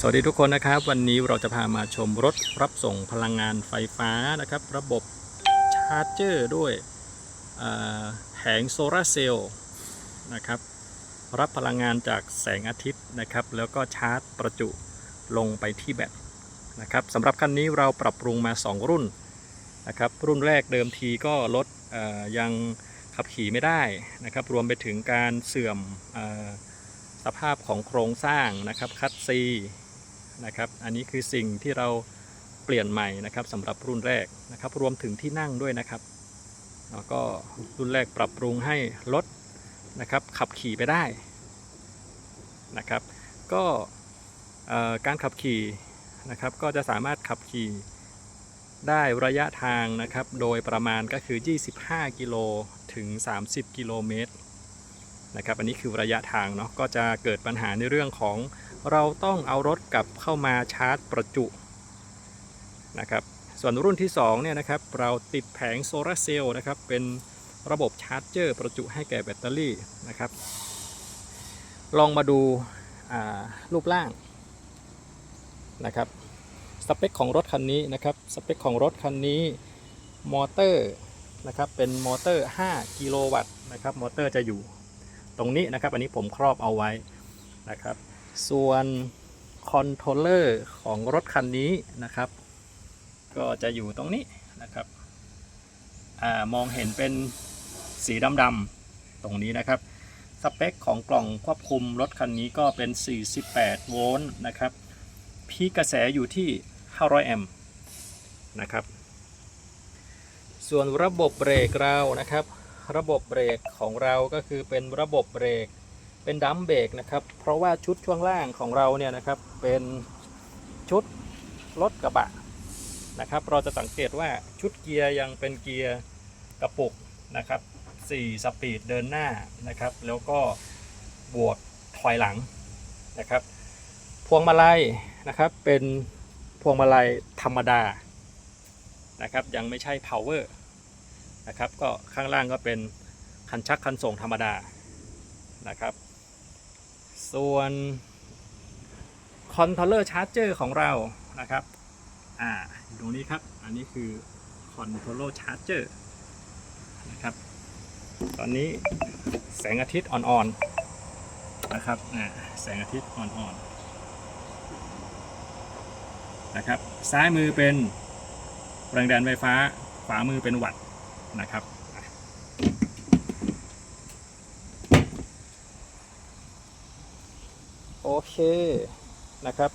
สวัสดีทุกคนนะครับ วันนี้เราจะพามาชมรถรับส่งพลังงานไฟฟ้านะครับ ระบบชาร์จเจอร์ด้วยแผงโซลาร์เซลล์นะครับ รับพลังงานจากแสงอาทิตย์นะครับ แล้วก็ชาร์จประจุลงไปที่แบตนะครับสำหรับคันนี้เราปรับปรุงมา 2 รุ่นนะครับ รุ่นแรกเดิมทีก็รถยังขับขี่ไม่ได้นะครับ รวมไปถึงการเสื่อมอสภาพของโครงสร้างนะครับ คัดซี นะครับ อันนี้คือสิ่งที่เราเปลี่ยนใหม่นะครับสำหรับรุ่นแรกนะครับ รวมถึงที่นั่งด้วยนะครับแล้วก็รุ่นแรกปรับปรุงให้รถนะครับขับขี่ไปได้นะครับ ก็การขับขี่นะครับก็จะสามารถขับขี่ได้ระยะทางนะครับ โดยประมาณก็คือ 25 กิโลถึง 30 กิโลเมตรนะครับ อันนี้คือระยะทางเนาะก็จะเกิดปัญหาในเรื่องของ เราต้องเอารถกลับเข้ามาชาร์จประจุนะครับส่วนรุ่นที่2เนี่ยนะครับเราติดแผงโซลาร์เซลล์นะครับเป็นระบบชาร์จเจอร์ประจุให้แก่แบตเตอรี่นะครับ ลองมาดูารูปร่างนะครับสเปคของรถคันนี้นะครับสเปคของรถคันนี้มอเตอร์นะครับเป็นมอเตอร์ 5 กิโลวัตต์นะครับมอเตอร์จะอยู่ตรงนี้นะครับ อันนี้ผมครอบเอาไว้นะครับ ส่วนคอนโทรลเลอร์ของรถคันนี้นะครับ ก็จะอยู่ตรงนี้นะครับอมองเห็นเป็นสีดำๆตรงนี้นะครับ สเปคของกล่องควบคุมรถคันนี้ก็เป็น 48 โวลต์นะครับ พีกระแสอยู่ที่ 500 แอมป์นะครับ ส่วนระบบเบรกเรานะครับ ระบบเบรกของเราก็คือเป็นระบบเบรก เป็นดัมเบรกนะครับ เพราะว่าชุดช่วงล่างของเราเนี่ยนะครับ เป็นชุดรถกระบะนะครับ เราจะสังเกตว่าชุดเกียร์ยังเป็นเกียร์กระปุกนะครับ4สปีดเดินหน้านะครับ แล้วก็บวกถอยหลังนะครับ พวงมาลัยนะครับเป็นพวงมาลัยธรรมดานะครับ ยังไม่ใช่ power นะครับ ก็ข้างล่างก็เป็นคันชักคันส่งธรรมดานะครับ ส่วนคอนโทรลเลอร์ชาร์จเจอร์ของเรานะครับ อ่าตรงนี้ครับ อันนี้คือคอนโทรลเลอร์ชาร์จเจอร์นะครับ ตอนนี้แสงอาทิตย์อ่อนๆนะครับ อ่า แสงอาทิตย์อ่อนๆนะครับ ซ้ายมือเป็นแรงดันไฟฟ้า ขวามือเป็นวัตต์นะครับอะ โอเคนะครับ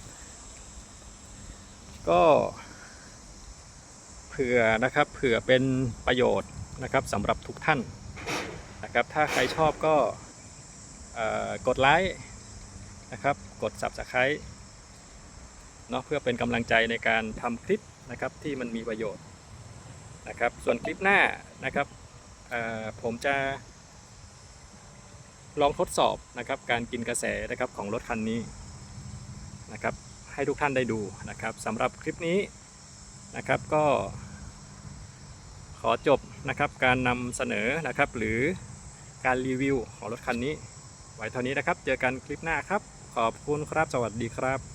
ก็เผื่อนะครับเผื่อเป็นประโยชน์นะครับสำหรับทุกท่านนะครับ ถ้าใครชอบก็กดไลค์นะครับ กด Subscribe เนาะเพื่อเป็นกำลังใจในการทำคลิปนะครับที่มันมีประโยชน์นะครับ ส่วนคลิปหน้านะครับผมจะ ลองทดสอบนะครับการกินกระแสนะครับของรถคันนี้นะครับให้ทุกท่านได้ดูนะครับสำหรับคลิปนี้นะครับก็ ขอจบนะครับการนำเสนอนะครับหรือการรีวิวของรถคันนี้ ไว้เท่านี้นะครับ เจอกันคลิปหน้าครับ ขอบคุณครับ สวัสดีครับ